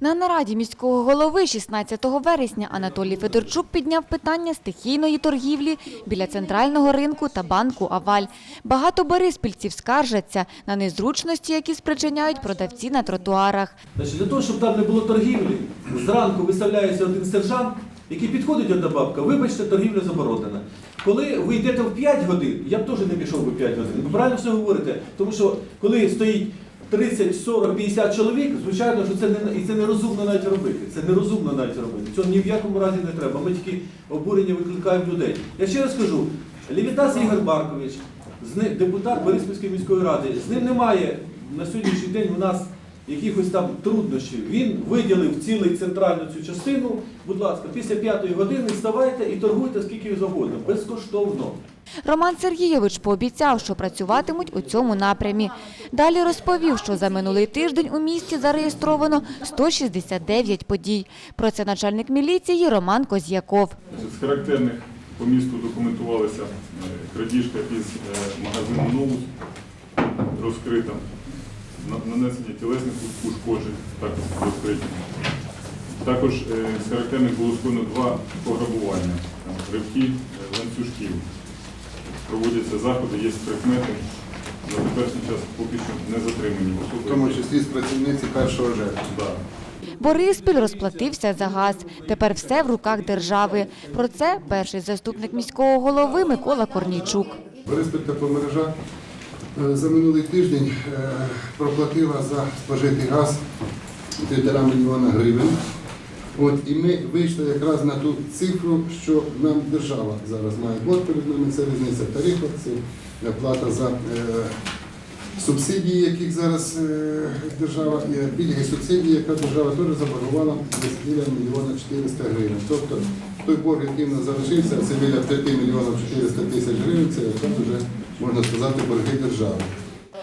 На нараді міського голови 16 вересня Анатолій Федорчук підняв питання стихійної торгівлі біля центрального ринку та банку Аваль. Багато бориспільців скаржаться на незручності, які спричиняють продавці на тротуарах. Для того, щоб там не було торгівлі, зранку виставляється один сержант, який підходить одна бабка, вибачте, торгівля заборонена. Коли ви йдете в 5 годин, я б теж не пішов би 5 годин. Ви правильно все говорите. Тому що коли стоїть 30, 40, 50 чоловік, звичайно, що це не і це нерозумно навіть робити. Це нерозумно навіть робити. Цього ні в якому разі не треба. Ми тільки обурення викликаємо людей. Я ще раз кажу, Лівітас Ігор Баркович, депутат Бориспільської міської ради, з ним немає на сьогоднішній день у нас якихось там труднощів. Він виділив цілий центральну цю частину. Будь ласка, після п'ятої години вставайте і торгуйте скільки завгодно, безкоштовно. Роман Сергійович пообіцяв, що працюватимуть у цьому напрямі. Далі розповів, що за минулий тиждень у місті зареєстровано 169 подій. Про це начальник міліції Роман Козьяков. З характерних по місту документувалися е, крадіжка із е, магазину Новус розкрита, нанесення тілесних ушкоджень, також розкриті. Також з характерних було скоєно два пограбування, там, ривки е, ланцюжків. Проводяться заходи, є прикмети. На теперішній час поки що не затримані особи. в тому числі з працівниці першого ЖЕКу. Да. Бориспіль розплатився за газ. Тепер все в руках держави. Про це перший заступник міського голови Микола Корнійчук. Бориспіль тепломережа за минулий тиждень е, проплатила за спожитий газ півтора мільйона гривень. От, і ми вийшли якраз на ту цифру, що нам держава зараз має. От перед нами це різниця тарифу, це е, плата за е, субсидії, яких зараз е, держава, е, пільги субсидії, яка держава теж заборгувала десь біля мільйона 400 гривень. Тобто той борг, який в нас залишився, це біля 5 мільйонів 400 тисяч гривень, це якраз вже, можна сказати, борги держави.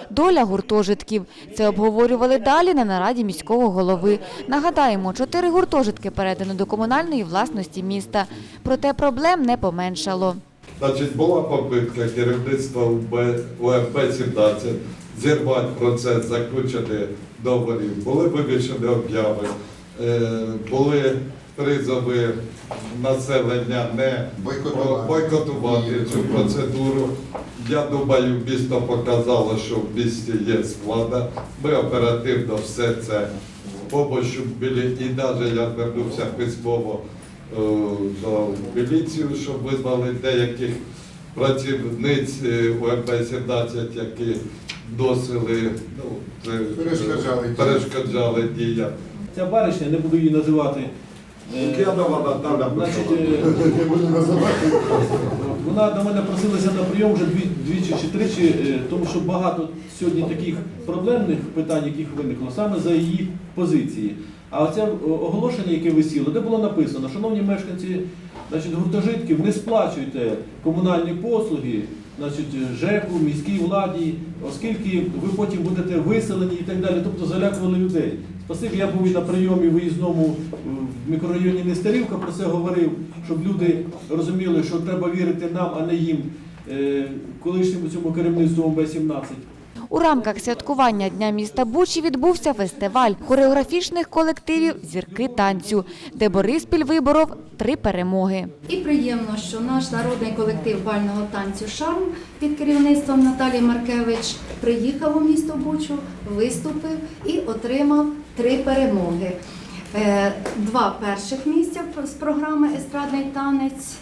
Доля гуртожитків. Це обговорювали далі на нараді міського голови. Нагадаємо, чотири гуртожитки передано до комунальної власності міста. Проте проблем не поменшало. Значить, була попитка керівництва УМП-17 зірвати процес, заключити договорів. Були вивішені обяви, е, були призови населення не Бойкотувати. бойкотувати цю процедуру. Я думаю, місто показало, що в місті є склада. Ми оперативно все це помощю білі і навіть я звернувся письмово е, до міліцію, щоб визнали деяких працівниць е, УМП-17, які носили, ну, Перешкоджали перешкоджали діям. Ця баришня, не буду її називати. Е, Значить, е. Вона до мене просилася на прийом вже дві- двічі чи тричі, е, тому що багато сьогодні таких проблемних питань, яких виникло саме за її позиції. А оце оголошення, яке висіло, де було написано, шановні мешканці значить, гуртожитків, не сплачуйте комунальні послуги, значить, ЖЕКу, міській владі, оскільки ви потім будете виселені і так далі. Тобто залякували людей. Спасибі, я був і на прийомі виїзному е, в мікрорайоні Нестерівка, про це говорив, щоб люди розуміли, що треба вірити нам, а не їм, е, колишньому цьому керівництву МБ-17. У рамках святкування Дня міста Бучі відбувся фестиваль хореографічних колективів Зірки танцю, де Бориспіль виборов три перемоги. І приємно, що наш народний колектив бального танцю Шарм під керівництвом Наталії Маркевич приїхав у місто Бучу, виступив і отримав три перемоги. Е, Два перших місця з програми Естрадний танець.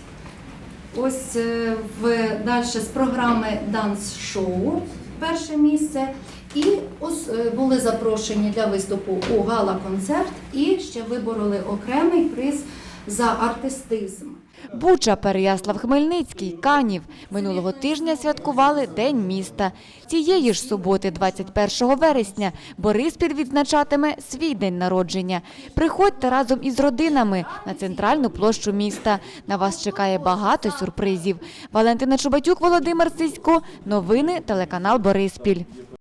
Ось е, в далі з програми Данс-шоу перше місце. І ось е, були запрошені для виступу у гала-концерт і ще вибороли окремий приз за артистизм. Буча, Переяслав Хмельницький, Канів. Минулого тижня святкували День міста. Цієї ж суботи, 21 вересня, Бориспіль відзначатиме свій день народження. Приходьте разом із родинами на центральну площу міста. На вас чекає багато сюрпризів. Валентина Чубатюк, Володимир Сисько. Новини телеканал Бориспіль.